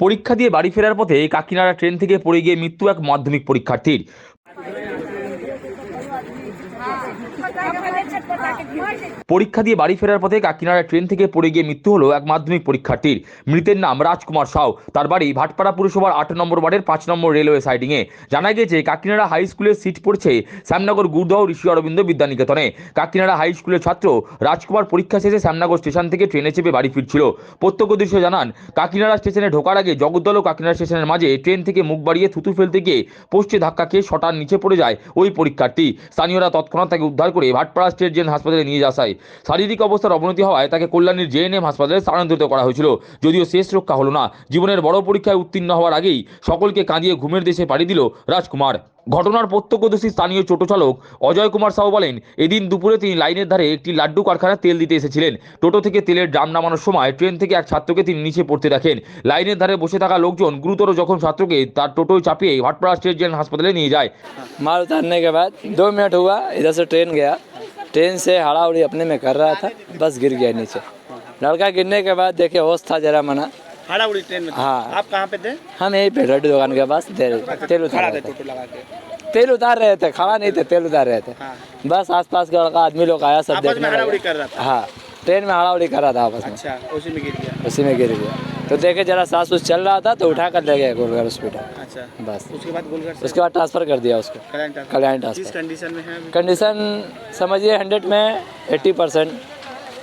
পরীক্ষা দিয়ে বাড়ি ফেরার পথে কাকিনাড়া ট্রেন থেকে পড়ে গিয়ে মৃত্যু এক মাধ্যমিক পরীক্ষার্থীর। পরীক্ষা দিয়ে বাড়ি ফেরার পথে কাকিনাড়া ট্রেন থেকে পড়ে গিয়ে মৃত্যু হলো এক মাধ্যমিক পরীক্ষার্থীর। মৃতের নাম রাজকুমার সাউ। তার বাড়ি ভাটপাড়া পুরসভার আট নম্বর ওয়ার্ডের পাঁচ নম্বর রেলওয়ে সাইডিংয়ে। জানা গেছে কাকিনাড়া হাই স্কুলের সিট পড়ছে শ্যামনগর গুরদাও ঋষি অরবিন্দ বিদ্যানিকেতনে। কাকিনাড়া হাই স্কুলের ছাত্র রাজকুমার পরীক্ষা শেষে শ্যামনগর স্টেশন থেকে ট্রেনে চেপে বাড়ি ফিরছিল। প্রত্যক্ষদর্শী জানান, কাকিনাড়া স্টেশনে ঢোকার আগে জগদ্দল ও কাকিনাড়া স্টেশনের মাঝে ট্রেন থেকে মুখ বাড়িয়ে থুতু ফেলতে গিয়ে পোস্টে ধাক্কা খেয়ে শটার নিচে পড়ে যায় ওই পরীক্ষার্থী। স্থানীয়রা তৎক্ষণাৎ তাকে উদ্ধার করে ভাটপাড়া স্টেট জেন হাসপাতালে নিয়ে যায় শারীরিক অবস্থার অবনতি হওয়ায় তাকে কল্যাণীর জেএনএম হাসপাতালে স্থানান্তরিত করা হয়েছিল। যদিও শেষ রক্ষা হলো না। জীবনের বড় পরীক্ষায় উত্তীর্ণ হওয়ার আগেই সকলকে কাঁদিয়ে ঘুমের দেশে পাড়ি দিল রাজকুমার। ঘটনার প্রত্যক্ষদর্শী স্থানীয় টোটো চালক অজয় কুমার সাহু বলেন এদিন দুপুরে তিনি লাইনের ধারে একটি লাড্ডু কারখানায় তেল দিতে এসেছিলেন টোটো থেকে তেলের ড্রাম নামানোর সময় ট্রেন থেকে এক ছাত্রকে তিনি নিচে পড়তে দেখেন লাইনের ধারে বসে থাকা লোকজন গুরুতর যখন ছাত্রকে তার টোটোয় চাপিয়ে ভাটপাড়া স্টেট জেন হাসপাতালে নিয়ে যায় माल उतारने के बाद दो मिनट हुआ इधर से ट्रेन गया ट्रेन से हड़ा उड़ी अपने में कर रहा था बस गिर गया नीचे लड़का गिरने के बाद देखे होश था जरा मना हाड़ा उड़ी ट्रेन में? हाँ। आप कहाँ पे थे? हम यहीं पे लड्डू दुकान के पास तेल तेल उतार रहे थे। तेल उतार रहे थे खड़ा नहीं थे तेल उतार रहे थे। हाँ। बस आसपास का लड़का आदमी लोग आया सब देखने लगा। हाँ ट्रेन में हड़ा उड़ी कर रहा था आपस में। अच्छा उसी में गिर गया। उसी में गिर गया। तो देखे जरा सास उस चल रहा था तो उठा कर ले गया गोलघर हॉस्पिटल अच्छा बस। उसके बाद गोलघर उसके बाद ट्रांसफ़र कर दिया उसको। कल्याण ट्रांसफ़र। कंडीशन में है कंडीशन समझिए हंड्रेड में एट्टी परसेंट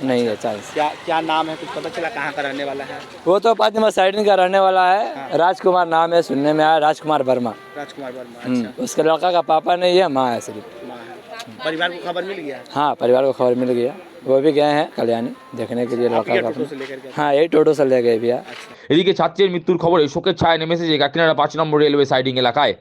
नहीं है चांस क्या क्या नाम है कुछ पता चला कहाँ का रहने वाला है वो तो पाँच नंबर साइड का रहने वाला है राजकुमार नाम है सुनने में आया राजकुमार वर्मा राजकुमार वर्मा हम्म, अच्छा उसके लड़का का पापा नहीं है माँ है सिर्फ माँ है परिवार को खबर मिल गया हाँ परिवार को खबर मिल गया वो भी गए हैं कल्याणी देखने के लिए आप लड़का ये का टोटो से लेकर गए हाँ यही टोटो से ले गए भैया এদিকে ছাত্রের মৃত্যুর খবরে শোকের ছায়া নেমেছে যে কাকিনাড়া পাঁচ নম্বর রেলওয়ে সাইডিং এলাকায়